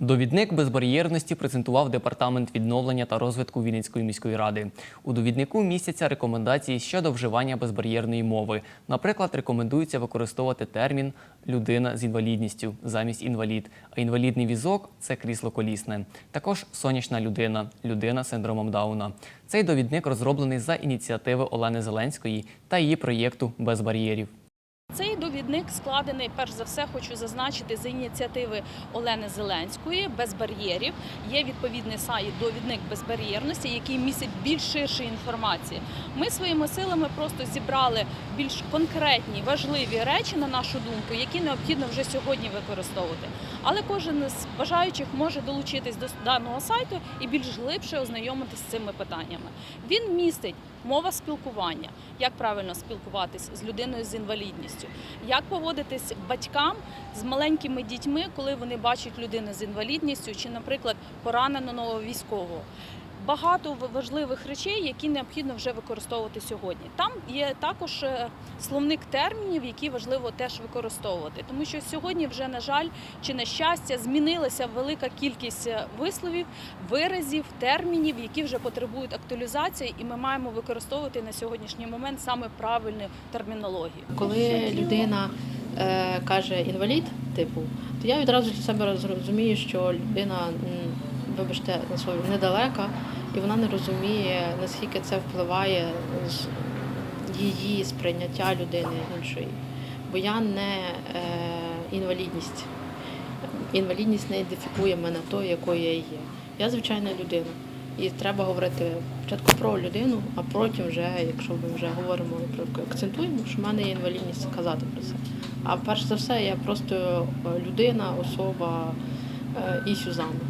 Довідник безбар'єрності презентував департамент відновлення та розвитку Вінницької міської ради. У довіднику містяться рекомендації щодо вживання безбар'єрної мови. Наприклад, рекомендується використовувати термін людина з інвалідністю замість інвалід. А інвалідний візок це крісло колісне. Також сонячна людина, людина з синдромом Дауна. Цей довідник розроблений за ініціативи Олени Зеленської та її проєкту Без бар'єрів. Цей довідник складений, перш за все, хочу зазначити з ініціативи Олени Зеленської без бар'єрів. Є відповідний сайт довідник безбар'єрності, який містить більш ширше інформації. Ми своїми силами просто зібрали більш конкретні важливі речі, на нашу думку, які необхідно вже сьогодні використовувати. Але кожен з бажаючих може долучитись до даного сайту і більш глибше ознайомитись з цими питаннями. Він містить мова спілкування, як правильно спілкуватись з людиною з інвалідністю, як поводитись батькам з маленькими дітьми, коли вони бачать людину з інвалідністю чи, наприклад, пораненого військового. Багато важливих речей, які необхідно вже використовувати сьогодні. Там є також е, словник термінів, які важливо теж використовувати, тому що сьогодні вже на жаль чи на щастя змінилася велика кількість е, висловів, виразів, термінів, які вже потребують актуалізації, і ми маємо використовувати на сьогоднішній момент саме правильну термінологію. Коли людина е, каже інвалід, типу, то я відразу себе розумію, що людина, вибачте, на слові недалека, і вона не розуміє, наскільки це впливає з її сприйняття людини іншої. Бо я не е, інвалідність. Інвалідність не ідентифікує мене тою, якою я є. Я звичайна людина. І треба говорити спочатку про людину, а потім вже, якщо ми вже говоримо про акцентуємо, що в мене є інвалідність казати про це. А перш за все, я просто е, людина, особа е, і Сюзанна.